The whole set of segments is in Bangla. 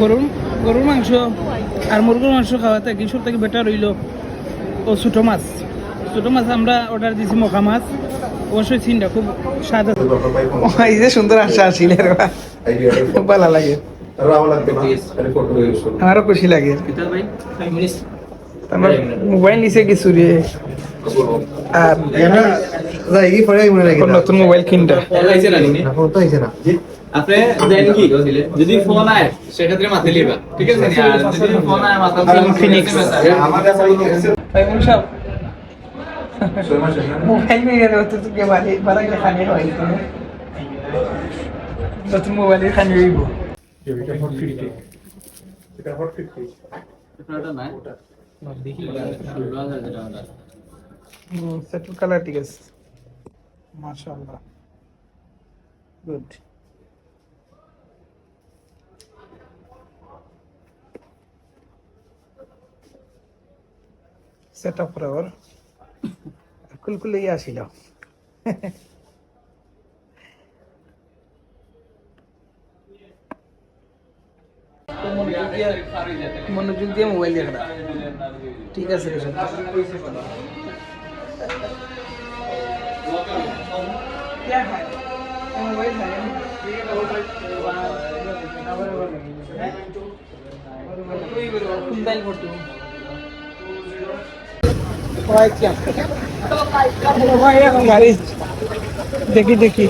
গরুর গরুর মাংস আর মুরগির মাংস খাওয়াতে কিশোর থেকে বেটার হইল ও ছোটো মাছ। ছোটো মাছ আমরা অর্ডার দিয়েছি মখা মাছ। অবশ্যই চিনটা খুব স্বাদ আছে। এই যে সুন্দর আশা আসিল খুব ভালো লাগে। আমারও খুশি লাগে। আমার মোবাইল নিচে কিছু রে? আর নতুন মোবাইল কিনটা আপনি দেন কি? যদি ফোন আয় সেক্ষেত্রে মাথায় লিবা ঠিক আছে নি? আর যদি ফোন আয় মাথা ফিনিক্স। ভাই মুন সাহেব মোবাইল নিয়ে গেলে তো তোকে বাড়ি বাড়া খানি হয় নতুন মোবাইলে খানি হইব। আপনারটা নাই? সেটল কালার ঠিক আছে। মাশাআল্লাহ। Good সেট আপ ফর কুলকুলে আসিল মনোযোগ দিয়ে মোবাইল দেখা ঠিক আছে क्या है मोबाइल है कुंदाई फोटो দেখি দেখি।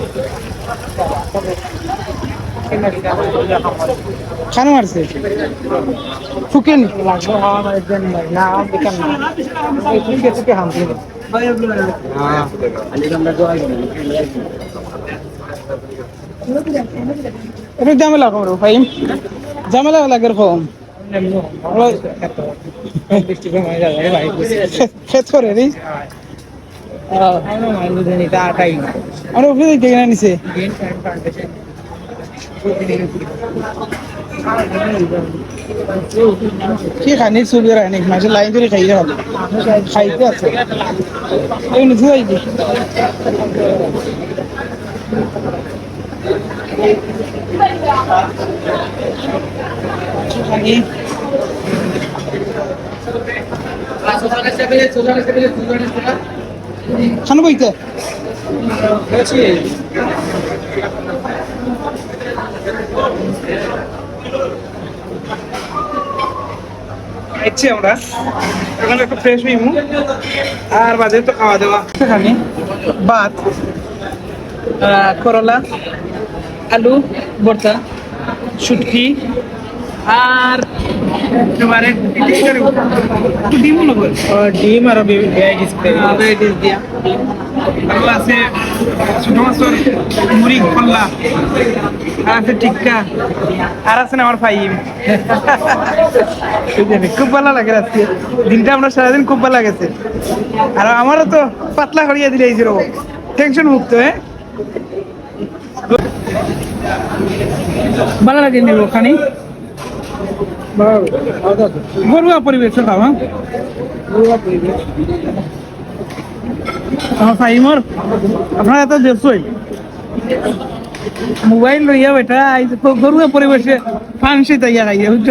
খানো মারছে? ফুকেন ঝামেলা কম রে ভাই। ঝামেলা লাগে কম কি খানি চুলি রাখি নাকি মাঝে লাইন ধরে খাইয়ে খালি খাইতে আছে। এই নিচে যাইবি খানি? খানো বইতে আমরা। একটু ফ্রেশ হইমু। আর বাজে তো খাওয়া দাওয়া। খানি ভাত করলা আলু ভর্তা শুটকি আর ডিম আর ভ্যারাইটিস ভ্যারাইটিস দিয়া। আর আছে ছোট মাছের মুড়ি কল্লা আর আছে টিক্কা। আর আছে না আমার ফাইম খুব ভালো লাগে আজকে দিনটা আমরা সারাদিন খুব ভালো লাগেছে। আর আমারও তো পাতলা করিয়া দিলে এই টেনশন মুক্ত হ্যাঁ? ভালো লাগে নেব ওখানে ঘরোয়া পরিবেশ খাওয়া ঘরোয়া পরিবেশ আমার ফাইমর আপনারা তো দেখছই। মোবাইল লইয়া বেটা ঘরোয়া পরিবেশে ফাংশি তাইয়া খাইয়া বুঝছ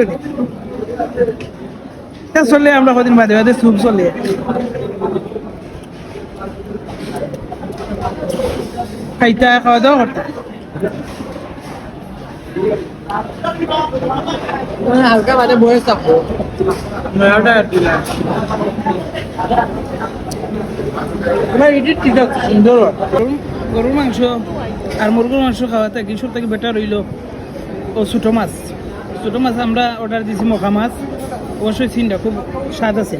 চলে আমরা কদিন বাদে বাদে স্যুপ চলে। খাইতা খাওয়া দাওয়া হালকা বাদে বয়স থাকব এটি ঠিক আছে সুন্দর গরুর মাংস আর মুরগুর মাংস খাওয়াতে কিশোর থেকে বেটার হইল ও ছোটো মাছ। ছোটো মাছ আমরা অর্ডার দিয়েছি মখা মাছ। অবশ্যই চিনটা খুব স্বাদ আছে।